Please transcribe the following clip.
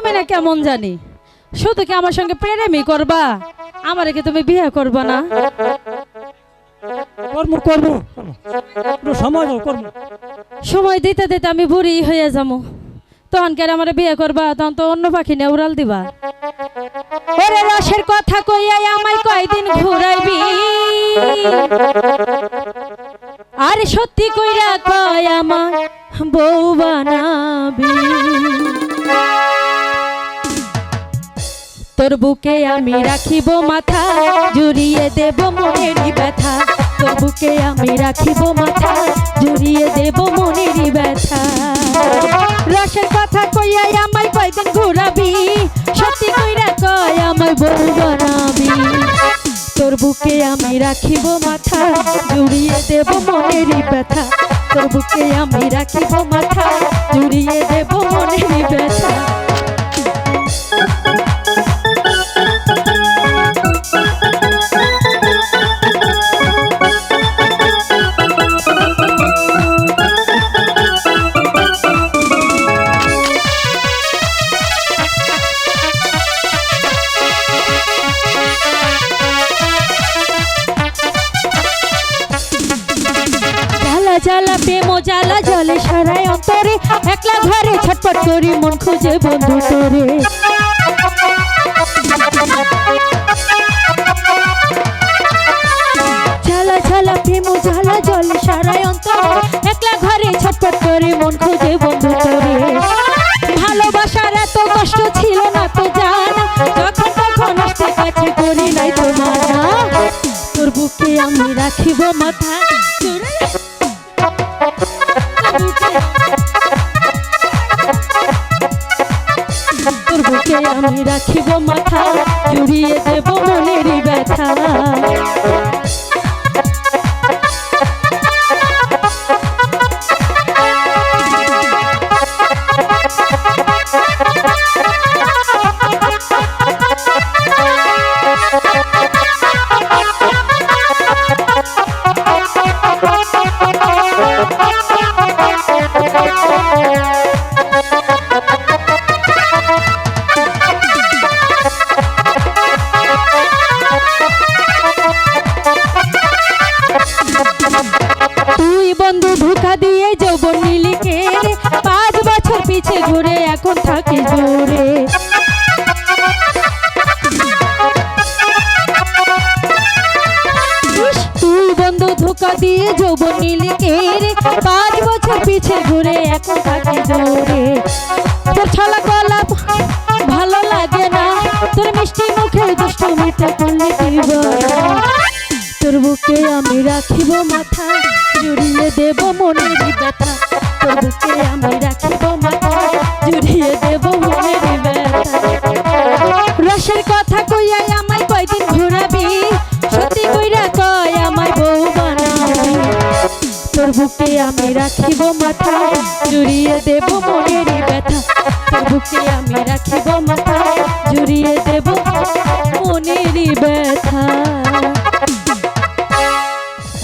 তুমি না কেমন জানি? শুধু কি আমার সঙ্গে প্রেমই করবা? আমারে কি তুমি বিয়ে করবা না? কর্ম কর্ম। সময় কর্ম। সময় দিতে দিতে আমি বুড়ি হয়ে যাব। তখন কেন আমার বিয়ে করবা? তখন তো অন্য পাখি নিয়ে উড়াল দিবা। ওরে রসের কথা কইয়াই আমায় কয়দিন ঘুরাইবি? আরে সত্যি কইরা কয় আমার বউ বানাবি? তোর বুকে আমি রাখিব মাথা, জুড়িয়ে দেব মনেরই ব্যথা। তোর বুকে আমি রাখিব মাথা, জুড়িয়ে দেব মনেরই ব্যথা। রসের কথা কইয়াই আমায় কয়দিন ঘুরাবি, সত্যি কইরা কয় আমায় বউ বানাবি। তোর বুকে আমি রাখিব মাথা, জুড়িয়ে দেব মনেরই ব্যথা। তোর বুকে আমি রাখিব মাথা, জুড়িয়ে দেব মনেরই ব্যথা। জ্বালা, প্রেম জ্বালা, জলে সারায় অন্তরে। একলা ঘরে ছটপট করি মন খুঁজে বন্ধু তোরে। জ্বালা জ্বালা, প্রেম জ্বালা, জলে সারায় অন্তরে। একলা ঘরে ছটপট করি মন খুঁজে বন্ধু তোরে। ভালোবাসার এত কষ্ট ছিল না তো জানা। যখন তখন আসতে কাছে করি নাই তো মানা। তোর বুকে আমি রাখিব মাথা। তোর বুকে আমি রাখিব মাথা জুড়িয়ে বন্ধু ধোকা দিয়ে যৌবন নিলি কে পাঁচ বছর পিছে ঘুরে এখন থাকি জোরে। বন্ধু ধোকা দিয়ে যৌবন নিলি কে পাঁচ বছর পিছে ঘুরে এখন থাকি জোরে। তোর ছলা গলা ভালো লাগে না? তোর মিষ্টি মুখে দুষ্ট মিঠে করলে তোর বুকে আমি রাখিব মাথা, জুড়িয়ে দেব মনের ব্যথা। তোর বুকে আমি রাখিব মাথা, জুড়িয়ে দেব মনের ব্যথা। রসের কথা কইয়াই আমায় কয়দিন ঘোরাবি? সত্যি কইরা কয় আমায় বউ বানাবি। তোর বুকে আমি রাখিব মাথা, জুড়িয়ে দেব মনের ব্যথা। তোর বুকে আমি রাখিব মাথা, জুড়িয়ে দেব মনের ব্যথা।